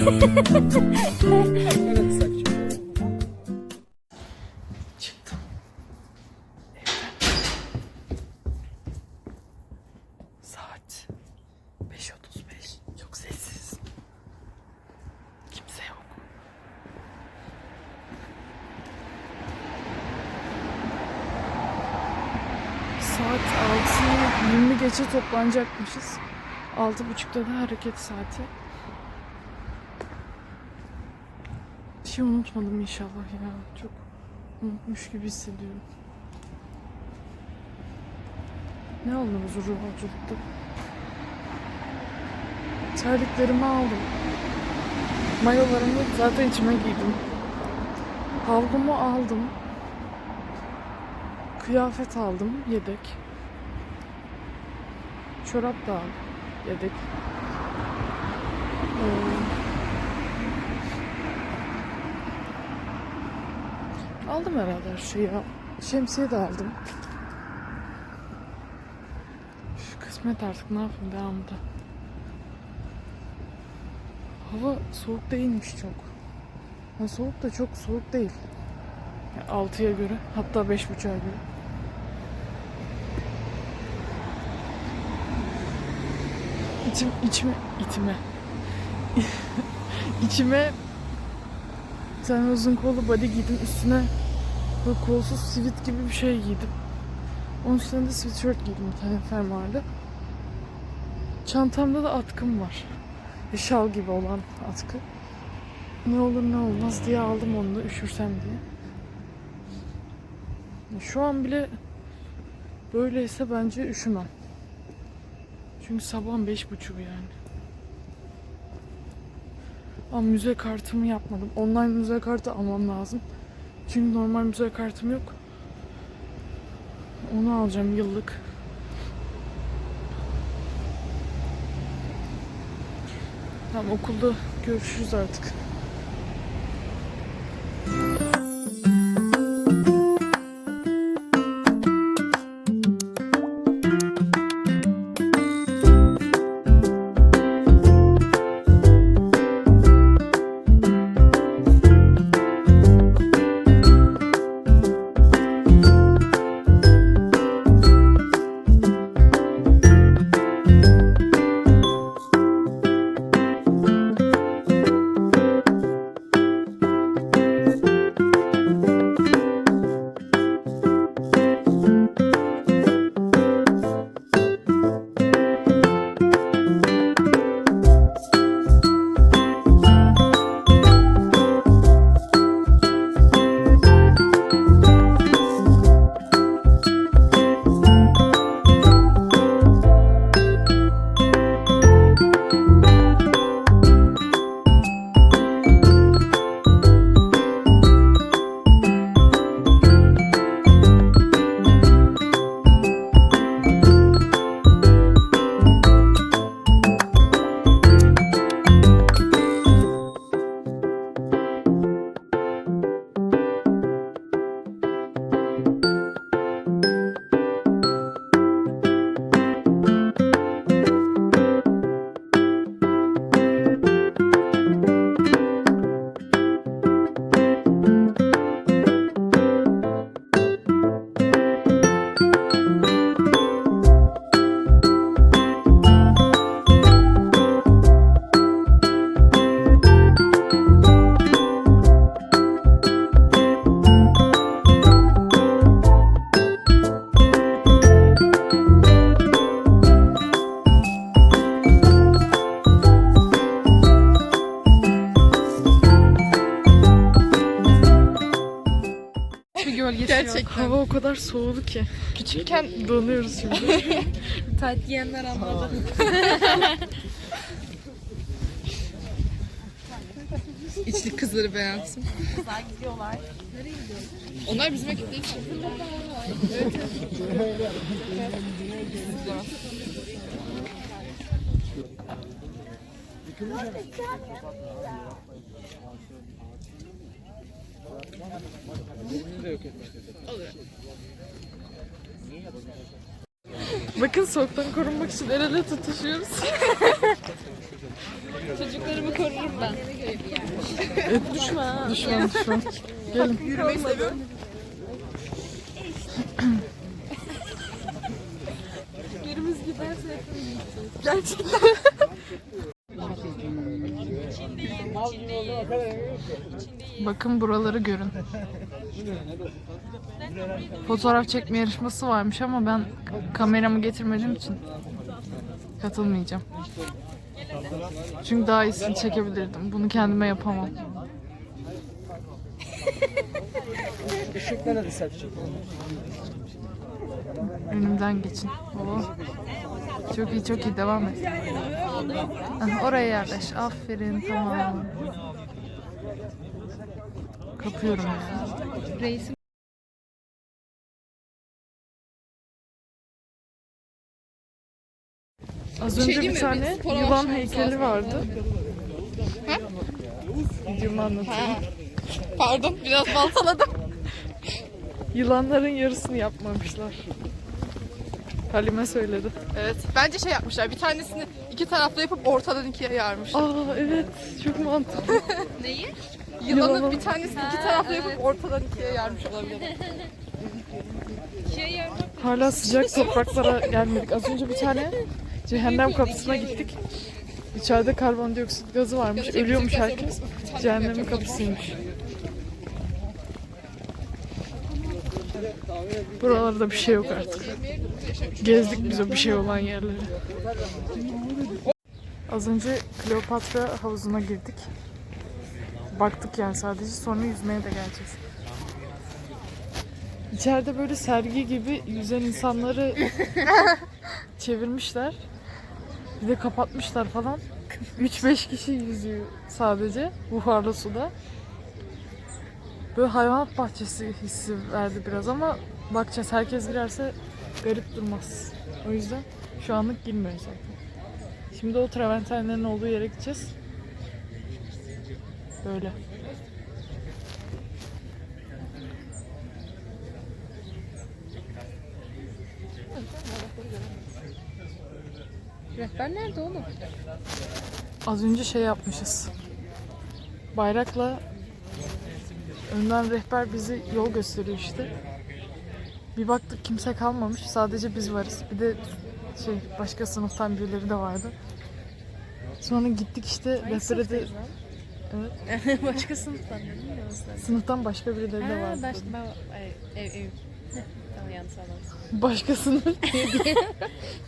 Ha ha! Saat 6'yı 20 geçe toplanacakmışız. 6.30'da da hareket saati. Bir şey unutmadım inşallah ya. Çok unutmuş gibi hissediyorum. Ne bu zor yolculukta? Terliklerimi aldım. Mayolarımı zaten içime giydim. Havlumu aldım. Kıyafet aldım yedek. Çorap da aldım yedek. Ee, aldım herhalde her şeyi. ya. Şemsiye de aldım. Üf, kısmet artık ne yapayım devamında. Hava soğuk değilmiş çok. Ha, soğuk da çok soğuk değil. 6'ya göre hatta 5.30'a göre. İçim, içime, itime. içime tane uzun kollu body giydim. Üstüne böyle kolsuz sivit gibi bir şey giydim. Onun üstüne de sweatshirt giydim bir tane fermuarda. Çantamda da atkım var. Bir şal gibi olan atkı. Ne olur ne olmaz diye aldım onu da üşürsem diye. Şu an bile böyleyse bence üşümem. Çünkü sabahın beş buçuğu yani. Ama müze kartımı yapmadım. Online müze kartı almam lazım. Çünkü normal müze kartım yok. Onu alacağım yıllık. Tamam okulda görüşürüz artık. Soğudu ki. Küçükken donuyoruz şimdi. Tat yiyenler anladı. İçlik kızları beğensin. Kızlar gidiyorlar. Nereye gidiyorlar? Onlar bizim ekip değil. Evet. Olur. Bakın soğuktan korunmak için el ele tutuşuyoruz. Çocuklarımı korurum ben. düşman. Düşman düşman. Gelin. Yürümeyi seviyorum. Birimiz giderse hepimiz Gerçekten. Bakın buraları görün. Fotoğraf çekme yarışması varmış ama ben kameramı getirmediğim için katılmayacağım. Çünkü daha iyisini çekebilirdim. Bunu kendime yapamam. Işıklara da selfie. Önümden geçin. Oo. Çok iyi çok iyi devam et. Oraya yerleş. Aferin tamam. Kapıyorum. Reisim. Az şey önce bir tane yılan heykeli vardı. Videomu anlatıyorum. Pardon biraz baltaladım. Yılanların yarısını yapmamışlar. Halime söyledi. Evet. Bence şey yapmışlar. Bir tanesini iki taraflı yapıp ortadan ikiye yarmış. Aa evet çok mantıklı. Neyi? Yılanı- Yılanı bir tanesini iki taraflı yapıp ortadan ikiye yarmış olabilir. Hala sıcak topraklara gelmedik. Az önce bir tane cehennem kapısına gittik. İçeride karbondioksit gazı varmış. Ölüyormuş herkes. Cehennemin kapısıymış. Buralarda bir şey yok artık. Gezdik biz o bir şey olan yerleri. Az önce Kleopatra havuzuna girdik. Baktık yani sadece. Sonra yüzmeye de geleceğiz. İçeride böyle sergi gibi yüzen insanları çevirmişler. Bir de kapatmışlar falan. 3-5 kişi yüzüyor sadece buharlı suda. Böyle hayvanat bahçesi hissi verdi biraz ama bakacağız herkes girerse garip durmaz. O yüzden şu anlık girmiyoruz zaten. Şimdi o traventenlerin olduğu yere gideceğiz. Böyle. Rehber nerede oğlum? Az önce şey yapmışız. Bayrakla önden rehber bizi yol gösteriyor işte. Bir baktık kimse kalmamış. Sadece biz varız. Bir de şey başka sınıftan birileri de vardı. Sonra gittik işte rehbere de evet, Başka sınıftan değil mi sınıftan başka birileri de vardı. baş, ben, ev, ev. tamam yanlış anladım. Başka sınıf.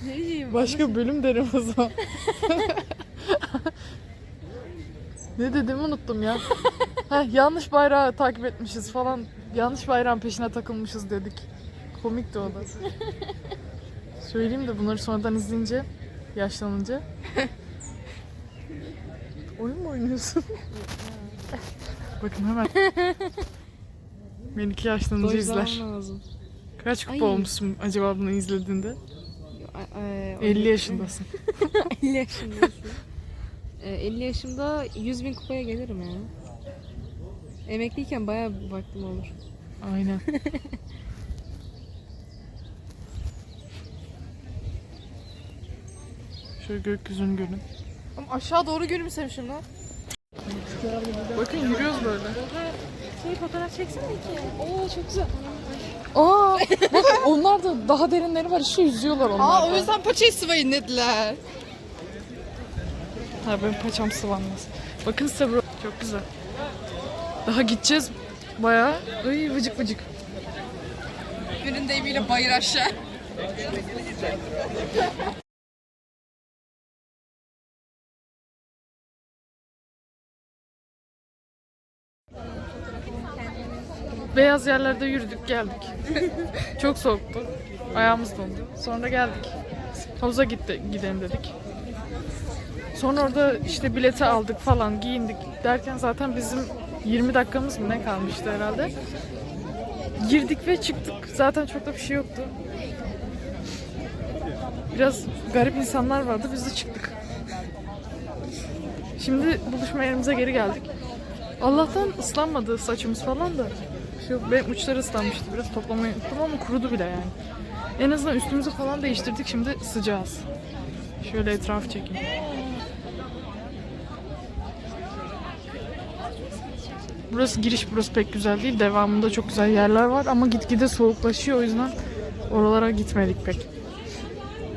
Ne diyeyim? Başka bölüm derim o zaman. ne dediğimi unuttum ya. Heh, yanlış bayrağı takip etmişiz falan. Yanlış bayrağın peşine takılmışız dedik. Komikti o da. Söyleyeyim de bunları sonradan izleyince, yaşlanınca. Oyun mu oynuyorsun? Bakın hemen. Benimki yaşlanınca izler. lazım. Kaç kupa Ay. olmuşsun acaba bunu izlediğinde? Ay, 50 yaşındasın. 50 yaşındasın. Ee, 50 yaşımda 100 bin kupaya gelirim ya. Emekliyken bayağı bir vaktim olur. Aynen. Şöyle gökyüzünü görün. Ama aşağı doğru gülümsemişim lan. Bakın yürüyoruz böyle. Şey fotoğraf çeksene ki. Oo çok güzel. Aa, bakın onlar da daha derinleri var. İşte yüzüyorlar onlar Aa o yüzden paçayı sıvayın dediler. Ha benim paçam sıvanmaz. Bakın size bura. Çok güzel. Daha gideceğiz bayağı. Ay vıcık vıcık. Birinin deyimiyle bayır aşağı. Beyaz yerlerde yürüdük geldik. Çok soğuktu. Ayağımız dondu. Sonra geldik. Havuza gitti, gidelim dedik. Sonra orada işte bileti aldık falan giyindik derken zaten bizim 20 dakikamız mı ne kalmıştı herhalde. Girdik ve çıktık. Zaten çok da bir şey yoktu. Biraz garip insanlar vardı. Biz de çıktık. Şimdi buluşma yerimize geri geldik. Allah'tan ıslanmadı saçımız falan da. Şu benim uçları ıslanmıştı biraz toplamayı unuttum ama kurudu bile yani. En azından üstümüzü falan değiştirdik. Şimdi sıcağız. Şöyle etrafı çekeyim. Burası giriş burası pek güzel değil. Devamında çok güzel yerler var ama gitgide soğuklaşıyor o yüzden oralara gitmedik pek.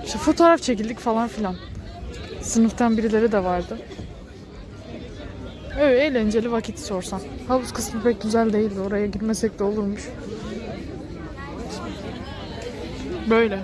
İşte fotoğraf çekildik falan filan. Sınıftan birileri de vardı. Öyle eğlenceli vakit sorsan. Havuz kısmı pek güzel değildi. Oraya girmesek de olurmuş. Böyle.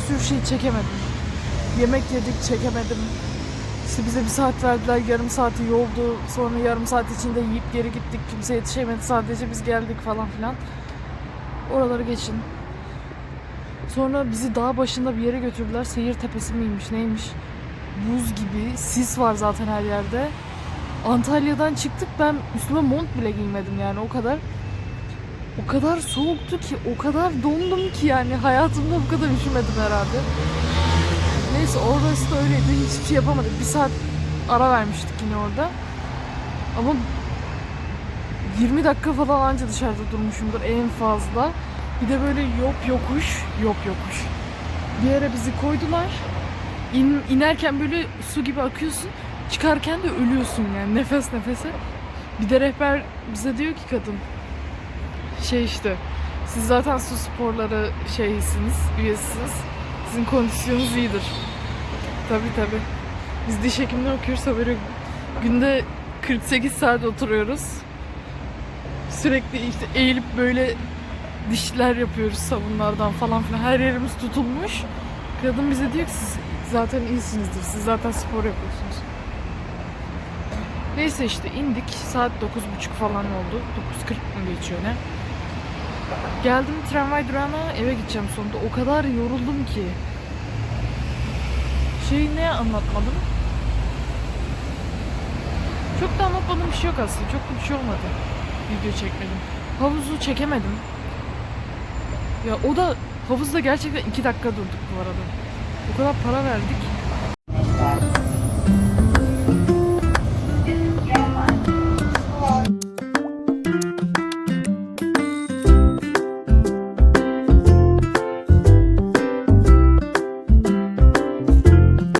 Sürü şey çekemedim. Yemek yedik çekemedim. İşte bize bir saat verdiler, yarım saati yoldu. Sonra yarım saat içinde yiyip geri gittik. Kimse yetişemedi, sadece biz geldik falan filan. Oraları geçin. Sonra bizi dağ başında bir yere götürdüler. Seyir tepesi miymiş, neymiş? Buz gibi, sis var zaten her yerde. Antalya'dan çıktık, ben üstüme mont bile giymedim yani o kadar. O kadar soğuktu ki, o kadar dondum ki yani hayatımda bu kadar üşümedim herhalde. Neyse orası da öyleydi. Hiçbir şey yapamadık. Bir saat ara vermiştik yine orada. Ama 20 dakika falan anca dışarıda durmuşumdur en fazla. Bir de böyle yok yokuş, yok yokuş. Bir yere bizi koydular. İn, inerken böyle su gibi akıyorsun. Çıkarken de ölüyorsun yani nefes nefese. Bir de rehber bize diyor ki kadın şey işte siz zaten su sporları şeysiniz, üyesiniz. Sizin kondisyonunuz iyidir. Tabii tabii. Biz diş hekimliği okuyoruz böyle günde 48 saat oturuyoruz. Sürekli işte eğilip böyle dişler yapıyoruz sabunlardan falan filan. Her yerimiz tutulmuş. Kadın bize diyor ki siz zaten iyisinizdir. Siz zaten spor yapıyorsunuz. Neyse işte indik. Saat 9.30 falan oldu. 9.40 mı geçiyor ne? Geldim tramvay durağına eve gideceğim sonunda. O kadar yoruldum ki. Şeyi ne anlatmadım? Çok da anlatmadığım bir şey yok aslında. Çok da bir şey olmadı. Video çekmedim. Havuzu çekemedim. Ya o da havuzda gerçekten iki dakika durduk bu arada. O kadar para verdik.